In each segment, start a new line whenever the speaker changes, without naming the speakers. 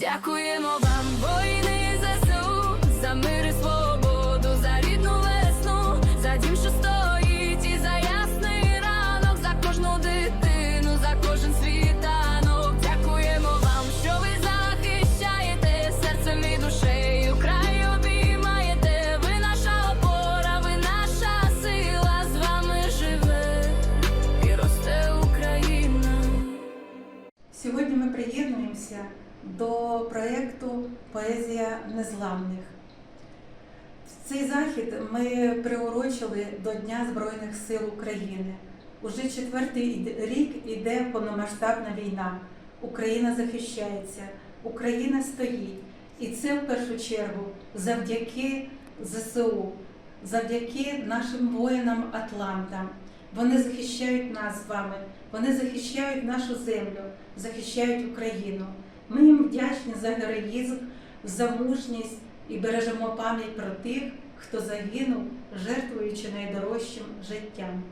Дякуємо вам, воїни ЗСУ, за мир і свободу,
захід ми приурочили до Дня Збройних сил України. Уже четвертий рік іде повномасштабна війна. Україна захищається, Україна стоїть. І це в першу чергу завдяки ЗСУ, завдяки нашим воїнам Атлантам. Вони захищають нас з вами, вони захищають нашу землю, захищають Україну. Ми їм вдячні за героїзм, за мужність і бережемо пам'ять про тих, хто загинув, жертвуючи найдорожчим життям.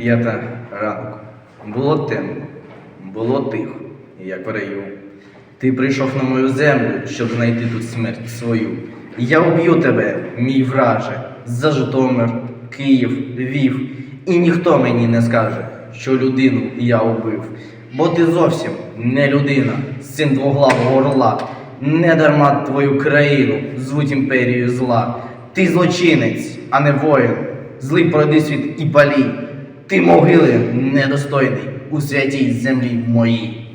П'ята ранку. Було темно, було тихо, як в раю. Ти прийшов на мою землю, щоб знайти тут смерть свою. Я уб'ю тебе, мій враже, за Житомир, Київ, Львів. І ніхто мені не скаже, що людину я убив. Бо ти зовсім не людина, син двоглавого орла. Не дарма твою країну звуть імперією зла. Ти злочинець, а не воїн. Злий пройди світ і палій. Ти могили недостойний у святій землі моїй.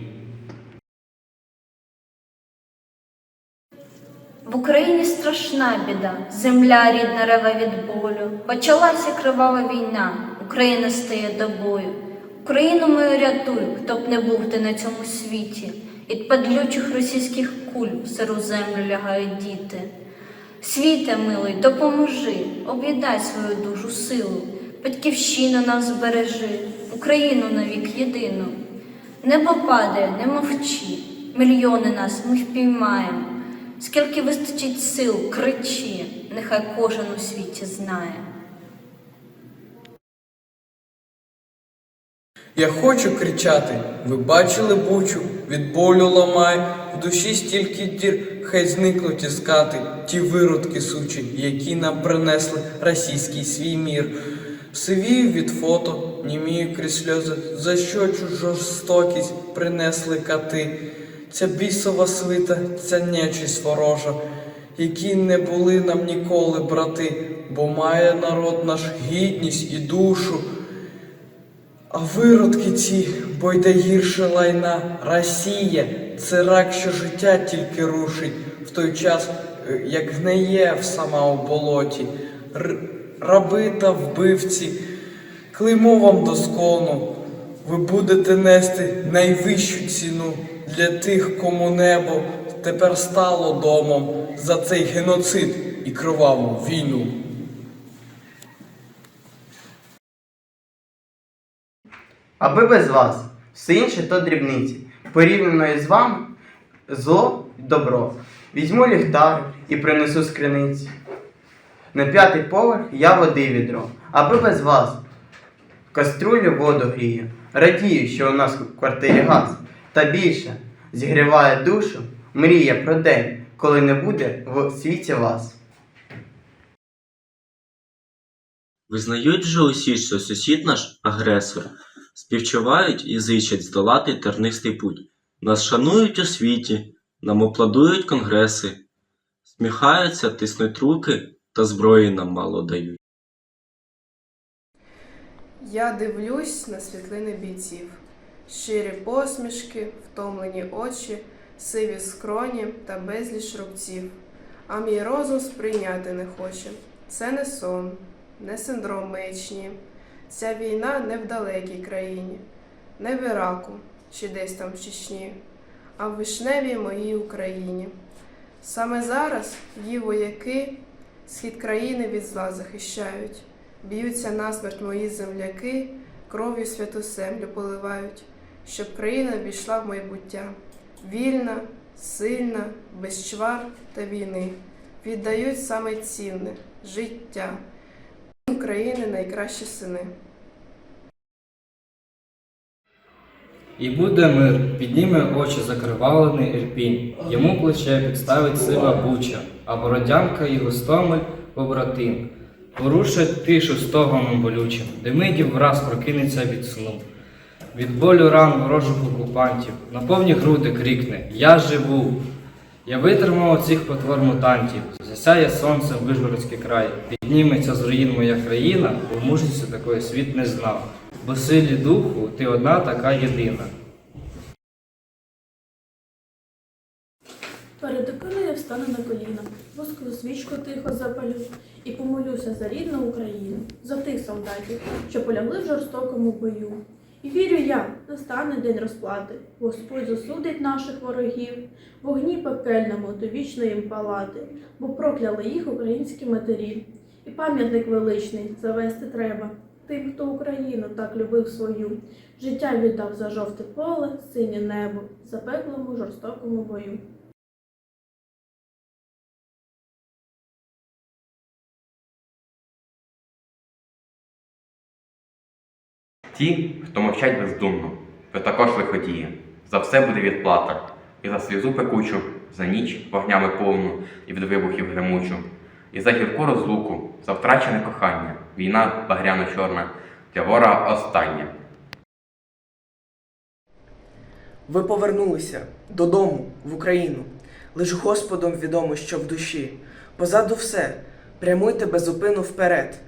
Україні страшна біда, земля рідна реве від болю. Почалася кривава війна, Україна стає до бою. Україну мою рятуй, хто б не був ти на цьому світі. Від падлючих російських куль в сиру землю лягають діти. Світе, милий, допоможи, об'єдай свою душу силу, батьківщину нам збережи, Україну навік єдину. Небо падає, не мовчи, мільйони нас ми впіймаємо. Скільки вистачить сил, кричи, нехай кожен у світі знає.
Я хочу кричати, ви бачили бучу, від болю ламай, в душі стільки дір, хай зникнуть із скати ті виродки сучі, які нам принесли російський свій мір. Сивію від фото, німію крізь сльози, за що чу жорстокість принесли кати. Ця бісова свита, ця нечисть ворожа, які не були нам ніколи брати, бо має народ наш гідність і душу. А виродки ці, бо йде гірше лайна, Росія, це рак, що життя тільки рушить, в той час, е, як гниє в сама у болоті, Р- раби та вбивці, клеймо вам до скону, ви будете нести найвищу ціну для тих, кому небо тепер стало домом за цей геноцид і криваву війну.
Аби без вас, все інше то дрібниці. Порівняно із вами зло й добро. Візьму ліхтар і принесу з криниці. На п'ятий поверх я води відро, аби без вас. Каструлю воду грію. Радію, що у нас в квартирі газ. Та більше зігріває душу, мріє про день, коли не буде в світі вас.
Визнають же усі, що сусід наш агресор, співчувають і зичать здолати тернистий путь. Нас шанують у світі, нам аплодують конгреси, сміхаються, тиснуть руки та зброї нам мало дають.
Я дивлюсь на світлини бійців, щирі посмішки, втомлені очі, сиві скроні та безліч рубців. А мій розум сприйняти не хоче. Це не сон, не синдром маячні. Ця війна не в далекій країні, не в Іраку чи десь там в Чечні, а в вишневій моїй Україні. Саме зараз її вояки схід країни від зла захищають. Б'ються насмерть мої земляки, кров'ю святу землю поливають, щоб країна війшла в майбуття. вільна, сильна, без чвар та війни. Віддають саме цінне життя. України найкращі сини.
І буде мир, підніме очі закривалений Ірпінь, йому плече підставить сива буча, а бородянка і гостомель побратим. Порушить тишу стогоном болючим, Демидів враз прокинеться від сну. Від болю ран ворожих окупантів, на повні груди крикне Я живу! Я витримав цих потвор мутантів, засяє сонцем Вишгородський край, підніметься з руїн моя країна, бо мужності такої світ не знав, бо силі духу ти одна така єдина.
Перед іконою я встану на коліна, воскову свічку тихо запалю і помолюся за рідну Україну, за тих солдатів, що полягли в жорстокому бою. І вірю я, настане день розплати, Господь засудить наших ворогів, вогні пекельному до вічної їм палати, бо прокляли їх українські матері. І пам'ятник величний завести треба тим, хто Україну так любив свою, життя віддав за жовте поле, синє небо, запеклому жорстокому бою.
Ті, хто мовчать бездумно, ви також лиходії. За все буде відплата. І за сльозу пекучу, за ніч вогнями повну, і від вибухів гремучу, і за гірку розлуку, за втрачене кохання, війна багряно-чорна, для вора остання.
Ви повернулися додому, в Україну. Лиш Господом відомо, що в душі. Позаду все, прямуйте без зупину вперед.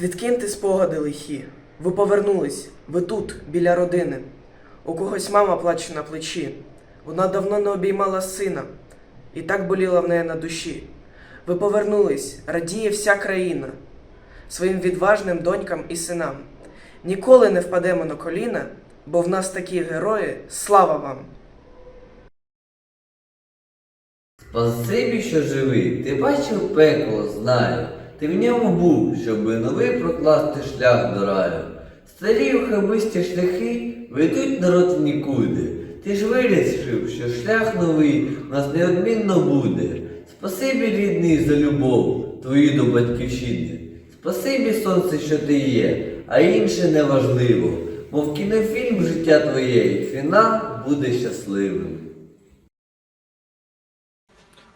Відкиньте спогади лихі. Ви повернулись, ви тут, біля родини. У когось мама плаче на плечі. Вона давно не обіймала сина, і так боліла в неї на душі. Ви повернулись, радіє вся країна, своїм відважним донькам і синам. Ніколи не впадемо на коліна, бо в нас такі герої, слава вам!
Спасибі, що живий, ти бачив пекло, знаю. Ти в ньому був, щоби новий прокласти шлях до раю. Старі ухабисті шляхи ведуть народ в нікуди. Ти ж вирішив, що шлях новий у нас неодмінно буде. Спасибі, рідний, за любов твою до батьківщини. Спасибі, сонце, що ти є, а інше неважливо. Мов кінофільм життя твоє, і фінал буде щасливим.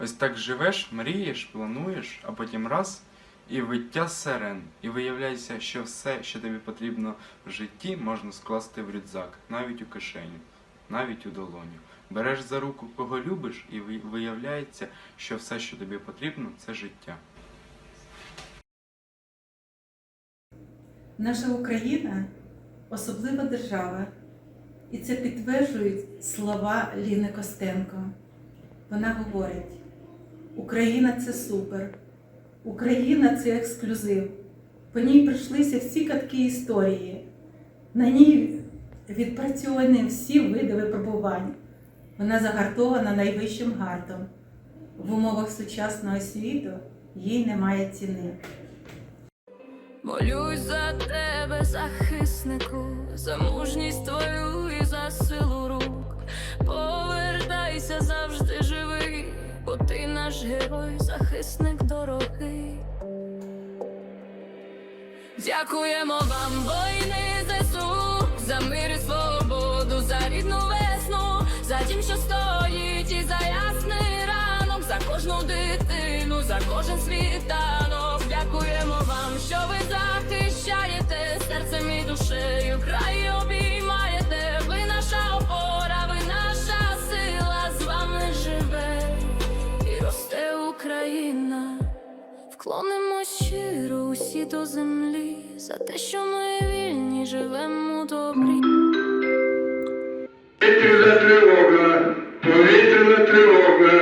Ось так живеш, мрієш, плануєш, а потім раз і виття сирен. І виявляється, що все, що тобі потрібно в житті, можна скласти в рюкзак, навіть у кишеню, навіть у долоню. Береш за руку, кого любиш, і виявляється, що все, що тобі потрібно, це життя.
Наша Україна особлива держава, і це підтверджують слова Ліни Костенко. Вона говорить: Україна це супер, Україна це ексклюзив. По ній пройшлися всі катки історії. На ній відпрацьовані всі види випробувань. Вона загартована найвищим гартом. В умовах сучасного світу їй немає ціни.
Молюсь за тебе, захиснику, за мужність твою і за силу рук. Повертайся завжди живий, бо ти наш герой, захисник дорогий. Дякуємо вам, воїни ЗСУ, за мир і свободу, за рідну весну, за тім, що стоїть і за ясний ранок, за кожну дитину, за кожен світанок. Дякуємо вам, що ви захищаєте серцем і душею, край обіймаєте. Вклонимо щиро усі до землі за те, що ми вільні, живемо добрі.
Повітряна тривога, повітряна тривога.